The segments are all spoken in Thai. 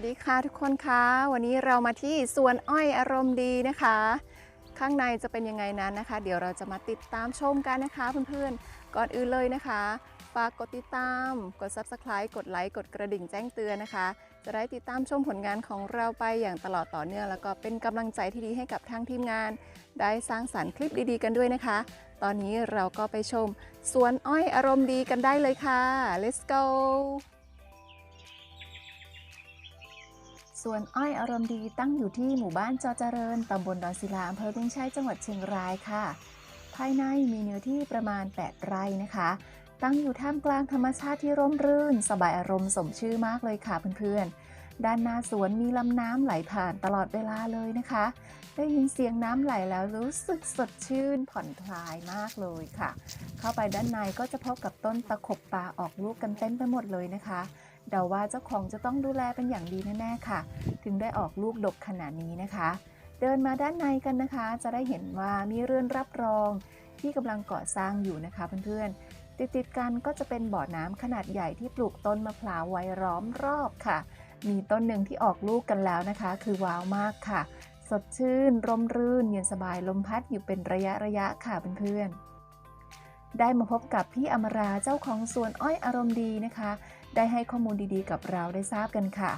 วัสดีค่ะทุกคนคะวันนี้เรามาที่สวนอ้อยอารมณ์ดีนะคะ ข้างในจะเป็นยังไงนั้นนะคะ เดี๋ยวเราจะมาติดตามชมกันนะคะเพื่อนๆ ก่อนอื่นเลยนะคะฝากกดติดตาม กด subscribe กดไลค์กดกระดิ่งแจ้งเตือนนะคะ จะได้ติดตามชมผลงานของเราไปอย่างตลอดต่อเนื่อง แล้วก็เป็นกำลังใจที่ดีให้กับทางทีมงาน ได้สร้างสรรค์คลิปดีๆ กันด้วยนะคะ ตอนนี้เราก็ไปชมสวนอ้อยอารมณ์ดีกันได้เลยค่ะ let's go วน อ้อยอารมณ์ดีตั้งอยู่ที่หมู่บ้านจอเจริญ ตำบลดอนศิลาอำเภอเวียงชัยจังหวัดเชียงรายค่ะ ภายในมีเนื้อที่ประมาณ 8 ไร่นะคะ ตั้งอยู่ท่ามกลางธรรมชาติที่ร่มรื่น สบายอารมณ์สมชื่อมากเลยค่ะเพื่อนๆ ด้านหน้าสวนมีลำน้ำไหลผ่านตลอดเวลาเลยนะคะ ได้ยินเสียงน้ำไหลแล้วรู้สึกสดชื่นผ่อนคลายมากเลยค่ะ เข้าไปด้านในก็จะพบกับต้นตะขบปลาออกลูกกันเต็มไปหมดเลยนะคะ เดาว่าเจ้าของจะต้องดูแลเป็นอย่างดีแน่ๆค่ะ ถึงได้ออกลูกดกขนาดนี้นะคะ เดินมาด้านในกันนะคะ จะได้เห็นว่ามีเรือนรับรองที่กำลังก่อสร้างอยู่นะคะเพื่อนๆติดๆกันก็จะเป็นบ่อน้ำขนาดใหญ่ที่ปลูกต้นมะพร้าวไว้ล้อมรอบค่ะ มีต้นหนึ่งที่ออกลูกกันแล้วนะคะ คือว้าวมากค่ะ สดชื่น ร่มรื่น เย็นสบายลมพัดอยู่เป็นระยะระยะๆค่ะเพื่อนๆ ได้มาพบกับพี่อมราเจ้าของสวนอ้อยอารมณ์ดีนะคะ ได้ให้ข้อมูลดีๆ กับเราได้ทราบกันค่ะ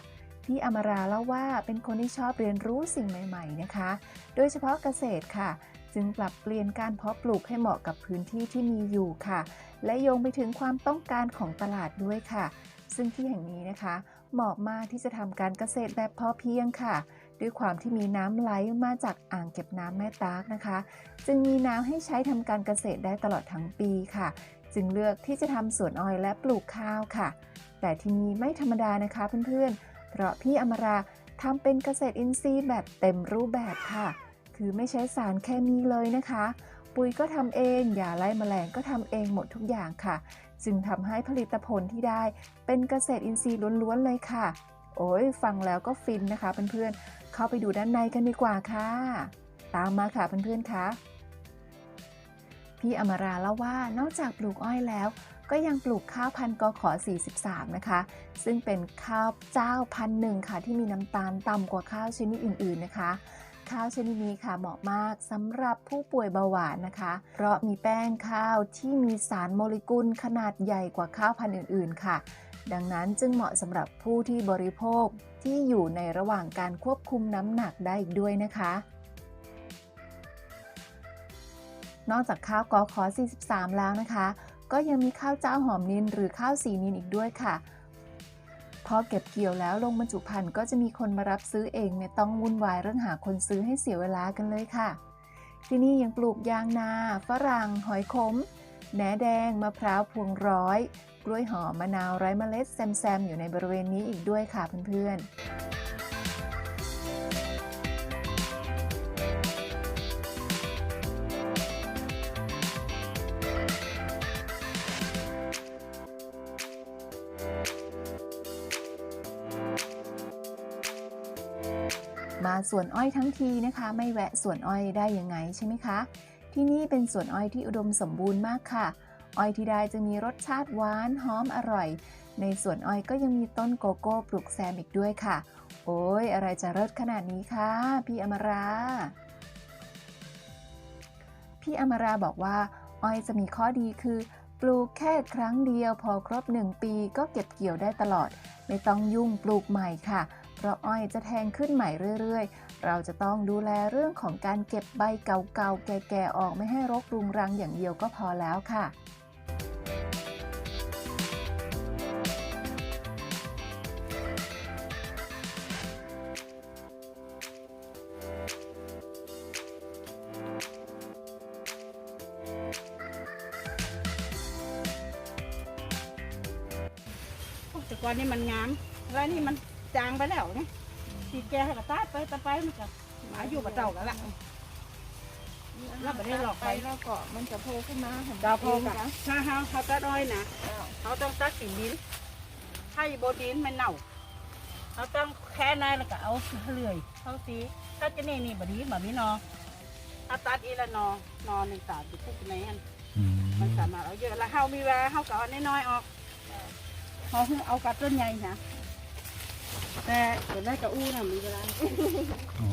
พี่อมราเล่าว่าเป็นคนที่ชอบเรียนรู้สิ่งใหม่ ๆนะคะ โดยเฉพาะเกษตรค่ะ จึงปรับเปลี่ยนการเพาะปลูกให้เหมาะกับพื้นที่ที่มีอยู่ค่ะ และโยงไปถึงความต้องการของตลาดด้วยค่ะ ซึ่งที่แห่งนี้นะคะ เหมาะมากที่จะทำการเกษตรแบบพอเพียงค่ะ ด้วยความที่มีน้ำไหลมาจากอ่างเก็บน้ำแม่ตากนะคะ จึงมีน้ำให้ใช้ทำการเกษตรได้ตลอดทั้งปีค่ะ จึงเลือกที่จะทำสวนอ้อยและปลูกข้าวค่ะ แต่ที่นี่ไม่ธรรมดานะคะเพื่อนๆ เพราะพี่อมราทำเป็นเกษตรอินทรีย์แบบเต็มรูปแบบค่ะ คือไม่ใช้สารเคมีเลยนะคะ ปุ๋ยก็ทำเองยาไล่แมลงก็ทำเองหมดทุกอย่างค่ะ จึงทำให้ผลิตผลที่ได้เป็นเกษตรอินทรีย์ล้วนๆเลยค่ะ โอ้ยฟังแล้วก็ฟินนะคะเพื่อนๆ เข้าไปดูด้านในกันดีกว่าค่ะ ตามมาค่ะเพื่อนๆคะพี่อมราเล่าว่านอกจากปลูกอ้อยแล้ว ก็ยังปลูกข้าวพันธุ์กขอ 43 นะคะ ซึ่งเป็นข้าวเจ้าพันหนึ่งค่ะที่มีน้ำตาลต่ำกว่าข้าวชนิดอื่น ๆนะคะ ข้าวชนิดนี้ค่ะเหมาะมากสำหรับผู้ป่วยเบาหวานนะคะ เพราะมีแป้งข้าวที่มีสารโมเลกุลขนาดใหญ่กว่าข้าวพันธุ์อื่น ๆ ค่ะ ดังนั้นจึงเหมาะสำหรับผู้ที่บริโภคที่อยู่ในระหว่างการควบคุมน้ำหนักได้อีกด้วยนะคะ นอกจากข้าวกอขอ 43 แล้วนะคะ ก็ยังมีข้าวเจ้าหอมนินหรือข้าวสีนินอีกด้วยค่ะ อเก็บเกี่ยวแล้วลงบรรจุภัณฑ์ก็จะมีคนมารับซื้อเองไม่ต้องวุ่นวายเรื่องหาคนซื้อให้เสียเวลากันเลยค่ะ ที่นี่ยังปลูกยางนา ฝรั่ง หอยขม แหนแดง มะพร้าวพวงร้อย กล้วยหอมมะนาวไร้เมล็ดแซมๆอยู่ในบริเวณนี้อีกด้วยค่ะเพื่อนๆ มาสวนอ้อยทั้งทีนะคะ ไม่แวะสวนอ้อยได้ยังไงใช่ไหมคะ ที่นี่เป็นสวนอ้อยที่อุดมสมบูรณ์มากค่ะ อ้อยที่ได้จะมีรสชาติหวานหอมอร่อย ในสวนอ้อยก็ยังมีต้นโกโก้ปลูกแซมอีกด้วยค่ะ โอ้ยอะไรจะเลิศขนาดนี้คะพี่อมรา พี่อมราบอกว่า อ้อยจะมีข้อดีคือ ปลูกแค่ครั้งเดียวพอครบ 1 ปีก็เก็บเกี่ยวได้ตลอด ไม่ต้องยุ่งปลูกใหม่ค่ะ เพราะอ้อยจะแทงขึ้นใหม่เรื่อยๆ เราจะต้องดูแลเรื่องของการเก็บใบเก่าๆ แก่ๆ ออกไม่ให้รกรุงรังอย่างเดียวก็พอแล้วค่ะโอ้แต่ก่อนนี่มันงาม แล้วนี่มัน จางไปแล้วนี่ทีแกให้กระตาดไปตะไปมันก็หมาอยู่กับเจ้ากันละแล้วบ่ได้หลอกไปแล้วก็มันจะโผล่ขึ้นมาเห็นดาวโพกับถ้าเฮาเขาตัดอ้อยนะเขาต้องตัดกิ่งดินถ้าอยู่บนดินมันเน่าเขาต้องแค่ในแล้วก็เอาเลื่อยเขาสีถ้าจะนี่นี่บดีแบบนี้นอถ้าตัดอีละนอนอหนึ่งสามจะพุกในอันมันสามารถเอาเยอะแล้วเฮามีเวลาเฮาก็เอาน้อยๆออกเขาเอากัดต้นใหญ่นะ แต่เดี๋ยวได้กระอู้น่ะมีเวลาอ๋อ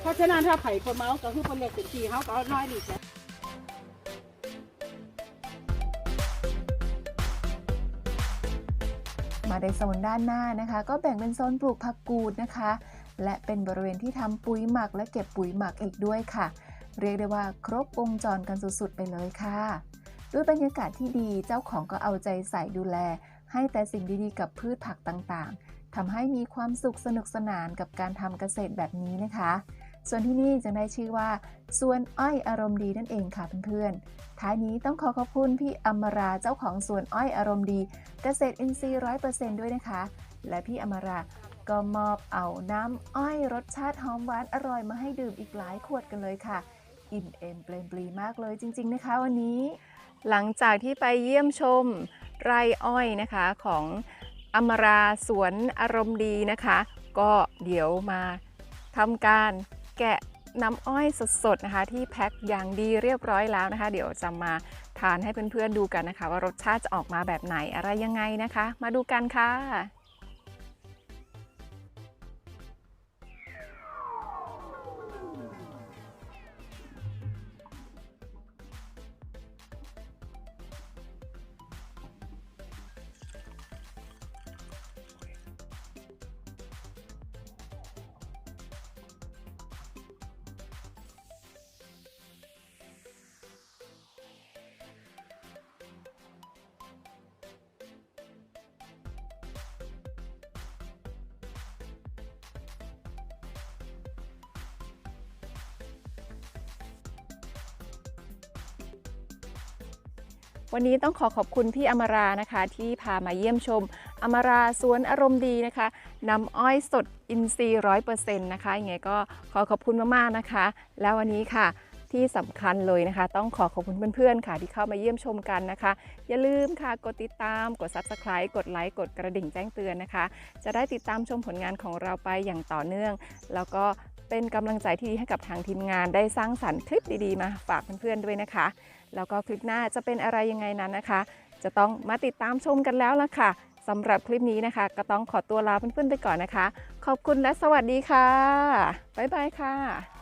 เพราะฉะนั้นถ้าไผ่คนเมาก็คือคนเล็กเป็นทีเขาก็เอาน้อยนิดนะมาในโซนด้านหน้านะคะ ก็แบ่งเป็นโซนปลูกผักกูดนะคะ และเป็นบริเวณที่ทำปุ๋ยหมักและเก็บปุ๋ยหมักอีกด้วยค่ะ เรียกได้ว่าครบวงจรกันสุดๆไปเลยค่ะ ด้วยบรรยากาศที่ดีเจ้าของก็เอาใจใส่ดูแล ให้แต่สิ่งดีๆ กับพืชผักต่างๆ ทำให้มีความสุขสนุกสนานกับการทำเกษตรแบบนี้นะคะ ส่วนที่นี่จึงได้ชื่อว่าสวนอ้อยอารมณ์ดีนั่นเองค่ะเพื่อนๆ ท้ายนี้ต้องขอขอบคุณพี่อมราเจ้าของสวนอ้อยอารมณ์ดี เกษตรอินทรีย์ร้อยเปอร์เซนต์ด้วยนะคะ และพี่อมราก็มอบเอาน้ำอ้อยรสชาติหอมหวานอร่อยมาให้ดื่มอีกหลายขวดกันเลยค่ะ อิ่มเอมเปลมปลีมากเลยจริง ๆนะคะวันนี้ หลังจากที่ไปเยี่ยมชมไร่อ้อยนะคะของ อมราสวนอารมณ์ดีนะคะ ก็เดี๋ยวมาทำการแกะน้ำอ้อยสดๆนะคะ ที่แพ็คอย่างดีเรียบร้อยแล้วนะคะ เดี๋ยวจะมาทานให้เพื่อนๆดูกันนะคะ ว่ารสชาติจะออกมาแบบไหนอะไรยังไงนะคะ มาดูกันค่ะ วันนี้ต้องขอขอบคุณพี่อมรานะคะ ที่พามาเยี่ยมชม อมราสวนอารมณ์ดีนะคะนำอ้อยสดอินทรีย์ร้อยเปอร์เซ็นต์นะคะยังไงก็ขอขอบคุณมากๆนะคะ แล้ววันนี้ค่ะที่สำคัญเลยนะคะ ต้องขอขอบคุณเพื่อนๆค่ะ ที่เข้ามาเยี่ยมชมกันนะคะ อย่าลืมค่ะ กดติดตามกด Subscribe กดไลค์กดกระดิ่งแจ้งเตือนนะคะ จะได้ติดตามชมผลงานของเราไปอย่างต่อเนื่อง แล้วก็เป็นกำลังใจที่ดีให้กับทางทีมงานได้สร้างสรรค์คลิปดีๆ มาฝากเพื่อนๆด้วยนะคะ แล้วก็คลิปหน้าจะเป็นอะไรยังไงนั้นนะคะ จะต้องมาติดตามชมกันแล้วล่ะค่ะสำหรับคลิปนี้นะคะ ก็ต้องขอตัวลาเพื่อนๆไปก่อนนะคะ ขอบคุณและสวัสดีค่ะ บ๊ายบายค่ะ